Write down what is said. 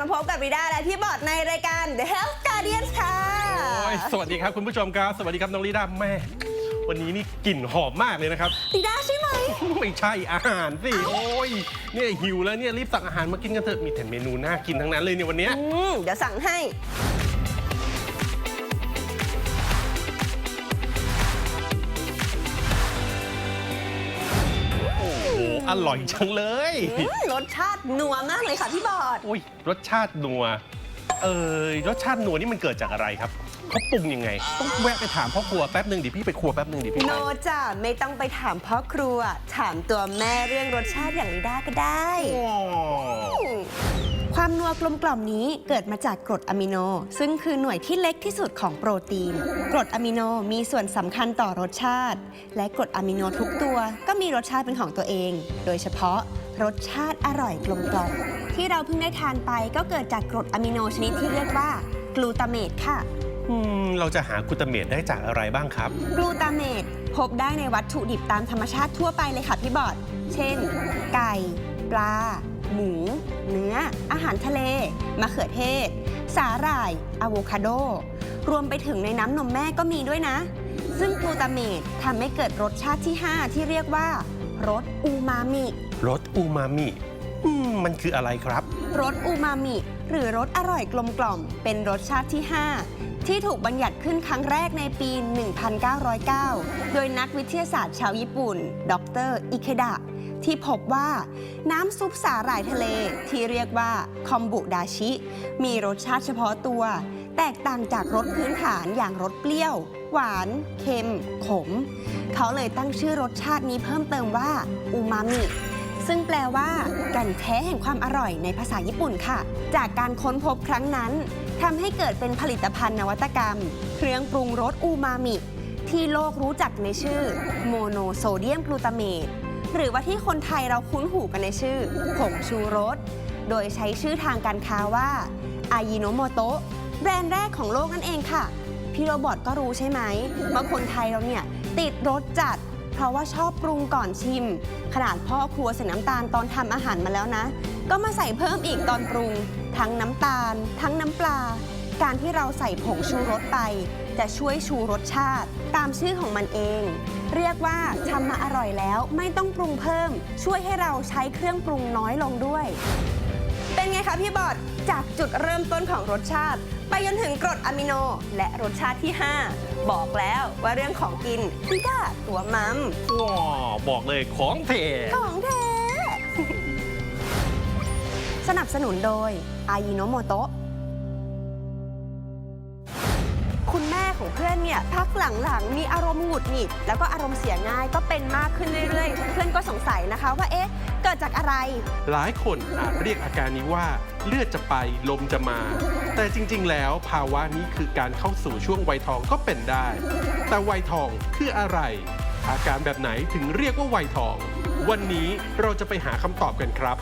มาพบกับริด้าและพี่บอดในรายการ The Health Guardians ค่ะ โอ้ยสวัสดีครับคุณผู้ชมครับ สวัสดีครับน้องลิดาแม่ วันนี้นี่กลิ่นหอมมากเลยนะครับ ริด้าใช่ไหม ไม่ใช่อาหารสิ โอ้ยเนี่ยหิวแล้วเนี่ยรีบสั่งอาหารมากินกันเถอะมีแต่เมนูน่ากินทั้งนั้นเลยเนี่ยวันเนี้ย อืม เดี๋ยวสั่งให้ อ้โหอร่อยจังเลย อืมรสชาตินัวมากเลยค่ะพี่บอดโอ้ยรสชาตินัว เออรสชาตินัวนี่มันเกิดจากอะไรครับเขาปรุงยังไง ต้องแวะไปถามพ่อครัวแป๊บหนึ่งดิพี่ไปครัวแป๊บหนึ่งดิพี่โนจ้ะไม่ต้องไปถามพ่อครัว ถามตัวแม่เรื่องรสชาติอย่างริด้าก็ได้ โอ้ ความนัวกลมกล่อมนี้เกิดมาจากกรดอะมิโน ซึ่งคือหน่วยที่เล็กที่สุดของโปรตีน กรดอะมิโนมีส่วนสำคัญต่อรสชาติ และกรดอะมิโนทุกตัวก็มีรสชาติเป็นของตัวเอง โดยเฉพาะรสชาติอร่อยกลมกล่อมที่เราเพิ่งได้ทานไปก็เกิดจากกรดอะมิโนชนิดที่เรียกว่ากลูตาเมตค่ะ อืมเราจะหากลูตาเมตได้จากอะไรบ้างครับ กลูตาเมตพบได้ในวัตถุดิบตามธรรมชาติทั่วไปเลยค่ะพี่บอด เช่น ไก่ ปลา หมู เนื้อ อาหารทะเล มะเขือเทศ สาหร่ายอะโวคาโด รวมไปถึงในน้ำนมแม่ก็มีด้วยนะ ซึ่งกลูตาเมตทำให้เกิดรสชาติที่ 5 ที่เรียกว่ารสอูมามิ รสอูมามิอืมมันคืออะไรครับ รสอูมามิ หรือรสอร่อยกลมกล่อม เป็นรสชาติที่ 5 ที่ถูกบัญญัติขึ้นครั้งแรกในปี 1909 โดยนักวิทยาศาสตร์ชาวญี่ปุ่น ดร อิเคดะ ที่พบว่าน้ำซุปสาหร่ายทะเลที่เรียกว่าคอมบุดาชิ มีรสชาติเฉพาะตัว แตกต่างจากรสพื้นฐานอย่างรสเปรี้ยว หวาน เค็ม ขม เขาเลยตั้งชื่อรสชาตินี้เพิ่มเติมว่าอูมามิซึ่งแปลว่าแกันแท้แห่งความอร่อยในภาษาญี่ปุ่นค่ะ จากการค้นพบครั้งนั้นทำให้เกิดเป็นผลิตภัณฑ์นวัตกรรม เครื่องปรุงรสอูมามิ ที่โลกรู้จักในชื่อ โมโนโซเดียมกลูตาเมต หรือว่าที่คนไทยเราคุ้นหูกันในชื่อผงชูรส โดยใช้ชื่อทางการค้าว่าอายิโนโมโตะแบรนด์แรกของโลกนั่นเองค่ะ พี่โรบอทก็รู้ใช่ไหมว่าคนไทยเราเนี่ยติดรสจัด เพราะว่าชอบปรุงก่อนชิม ขนาดพ่อครัวใส่น้ำตาลตอนทำอาหารมาแล้วนะ ก็มาใส่เพิ่มอีกตอนปรุง ทั้งน้ำตาล ทั้งน้ำปลา การที่เราใส่ผงชูรสไป จะช่วยชูรสชาติ ตามชื่อของมันเอง เรียกว่าทำมาอร่อยแล้วไม่ต้องปรุงเพิ่ม ช่วยให้เราใช้เครื่องปรุงน้อยลงด้วย เป็นไงคะพี่บอดจากจุดเริ่มต้นของรสชาติ ไปจนถึงกรดอะมิโน และรสชาติที่ 5 บอกแล้วว่าเรื่องของกินพี่ก้าตัวมัมว้าบอกเลยของเทของแท้สนับสนุนโดยอายิโนโมโตะ เนี่ยพักหลังๆ มีอารมณ์หงุดหงิดแล้วก็อารมณ์เสียง่ายก็เป็นมากขึ้นเรื่อยๆ เพื่อนก็สงสัยนะคะว่าเอ๊ะเกิดจากอะไร หลายคนอาจเรียกอาการนี้ว่า เลือดจะไปลมจะมา แต่จริงๆ แล้วภาวะนี้คือการเข้าสู่ช่วงวัยทองก็เป็นได้ แต่วัยทองคืออะไร อาการแบบไหนถึงเรียกว่าวัยทอง วันนี้เราจะไปหาคำตอบกันครับ